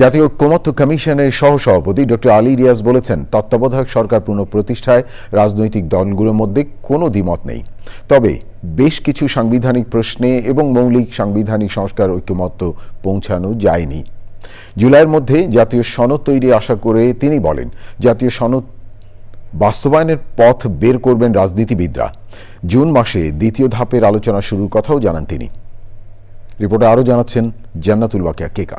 জাতীয় ঐক্যমত্য কমিশনের সহসভাপতি ডক্টর আলী রিয়াজ বলেছেন, তত্ত্বাবধায়ক সরকার পুনঃপ্রতিষ্ঠায় রাজনৈতিক দলগুলোর মধ্যে কোনো দ্বিমত নেই। তবে বেশ কিছু সাংবিধানিক প্রশ্নে এবং মৌলিক সাংবিধানিক সংস্কার ঐক্যমত্য পৌঁছানো যায়নি। জুলাইয়ের মধ্যে জাতীয় সনদ তৈরি আশা করে তিনি বলেন, জাতীয় সনদ বাস্তবায়নের পথ বের করবেন রাজনীতিবিদরা। জুন মাসে দ্বিতীয় ধাপের আলোচনা শুরুর কথাও জানান তিনি। রিপোর্টে আরও জানাচ্ছেন জান্নাতুল বাকিয়া কেকা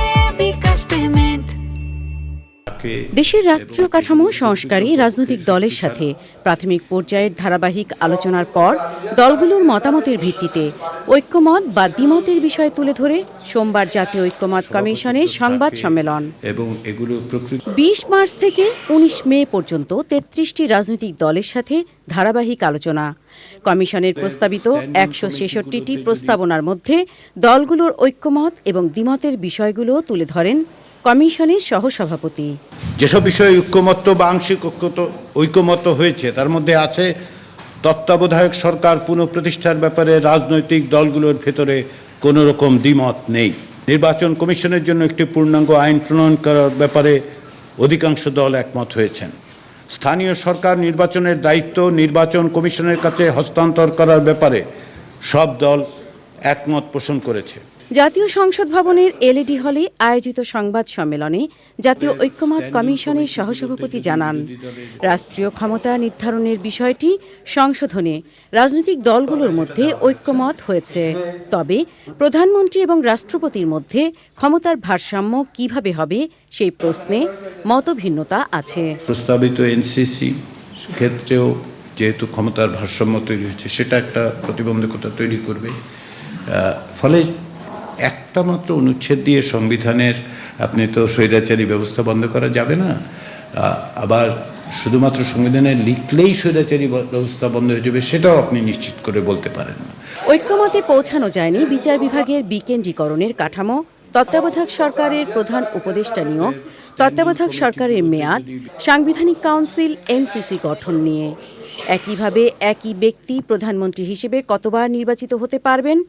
দেশের রাষ্ট্রীয় কাঠামো সংস্কারে রাজনৈতিক দলের সাথে প্রাথমিক পর্যায়ের ধারাবাহিক আলোচনার পর দলগুলোর মতামতের ভিত্তিতে ঐক্যমত বা দ্বিমতের বিষয় তুলে ধরে সোমবার জাতীয় ঐক্যমত কমিশনের সংবাদ সম্মেলন। এবং এগুলো বিশ মার্চ থেকে উনিশ মে পর্যন্ত তেত্রিশটি রাজনৈতিক দলের সাথে ধারাবাহিক আলোচনা। কমিশনের প্রস্তাবিত একশো ছেষট্টিটি প্রস্তাবনার মধ্যে দলগুলোর ঐক্যমত এবং দ্বিমতের বিষয়গুলো তুলে ধরেন কমিশনের সহসভাপতি। যেসব বিষয়ে ঐক্যমত্য বা আংশিক ঐক্যত, ঐক্যমত্য হয়েছে, তার মধ্যে আছে তত্ত্বাবধায়ক সরকার পুনঃপ্রতিষ্ঠার ব্যাপারে রাজনৈতিক দলগুলোর ভেতরে কোনো রকম দ্বিমত নেই। নির্বাচন কমিশনের জন্য একটি পূর্ণাঙ্গ আইন প্রণয়ন করার ব্যাপারে অধিকাংশ দল একমত হয়েছেন। স্থানীয় সরকার নির্বাচনের দায়িত্ব নির্বাচন কমিশনের কাছে হস্তান্তর করার ব্যাপারে সব দল একমত পোষণ করেছে। জাতীয় সংসদ ভবনের এলইডি হলে আয়োজিত সংবাদ সম্মেলনে জাতীয় ঐক্যমত কমিশনের সহসভাপতি জানান রাষ্ট্রীয় ক্ষমতা নির্ধারণের বিষয়টি সংশোধনে রাজনৈতিক দলগুলোর মধ্যে ঐক্যমত হয়েছে। তবে প্রধানমন্ত্রী এবং রাষ্ট্রপতির মধ্যে ক্ষমতার ভারসাম্য কীভাবে হবে সেই প্রশ্নে মতভিন্নতা আছে। প্রস্তাবিত এনসিসি ক্ষেত্রেও যেহেতু ক্ষমতার ভারসাম্য তৈরি হয়েছে সেটা একটা প্রতিবন্ধকতা তৈরি করবে। ফলে একটা মাত্র অনুচ্ছেদ দিয়ে সংবিধানের আপনি তো স্বৈরাচারী ব্যবস্থা বন্ধ করা যাবে না। আবার শুধুমাত্র সংবিধানে লিখলেই স্বৈরাচারী ব্যবস্থা বন্ধ হয়ে যাবে, সেটাও আপনি নিশ্চিত করে বলতে পারেন না। ঐক্যমতে পৌঁছানো যায়নি বিচার বিভাগের বিকেন্দ্রীকরণের কাঠামো, তত্ত্বাবধায়ক সরকারের প্রধান উপদেষ্টা নিয়োগ, তত্ত্বাবধায়ক সরকারের মেয়াদ, সাংবিধানিক কাউন্সিল, এনসিসি গঠন নিয়ে। একইভাবে একই ব্যক্তি প্রধানমন্ত্রী হিসেবে কতবার নির্বাচিত হতে পারবেন?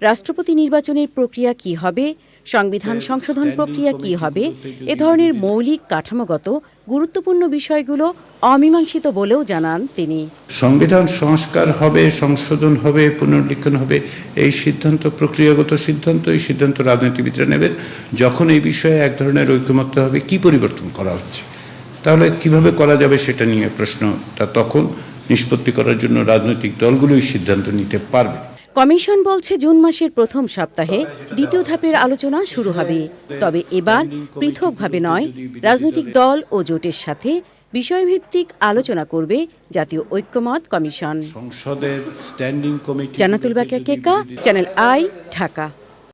রাষ্ট্রপতি নির্বাচনের প্রক্রিয়া কি হবে? সংবিধান সংশোধন প্রক্রিয়া কি হবে? এ ধরনের মৌলিক কাঠামোগত গুরুত্বপূর্ণ বিষয়গুলো অমীমাংসিত বলেও জানান তিনি। সংবিধান সংস্কার হবে সংশোধন হবে পুনর্লিখন হবে এই সিদ্ধান্ত প্রক্রিয়াগত সিদ্ধান্ত এই সিদ্ধান্ত রাজনীতিবিদরা নেবেন। যখন এই বিষয়ে এক ধরনের ঐক্যমত্য হবে কি পরিবর্তন করা হচ্ছে? তাহলে কীভাবে করা যাবে সেটা নিয়ে প্রশ্নটা তখন নিষ্পত্তি করার জন্য রাজনৈতিক দলগুলোই সিদ্ধান্ত নিতে পারবে। কমিশন বলছে জুন মাসের প্রথম সপ্তাহে দ্বিতীয় ধাপের আলোচনা শুরু হবে। তবে এবার পৃথকভাবে নয় রাজনৈতিক দল ও জোটের সাথে বিষয়ভিত্তিক আলোচনা করবে জাতীয় ঐক্যমত কমিশন। সংসদের standing committee Jannatul Bakia Keka channel I Dhaka.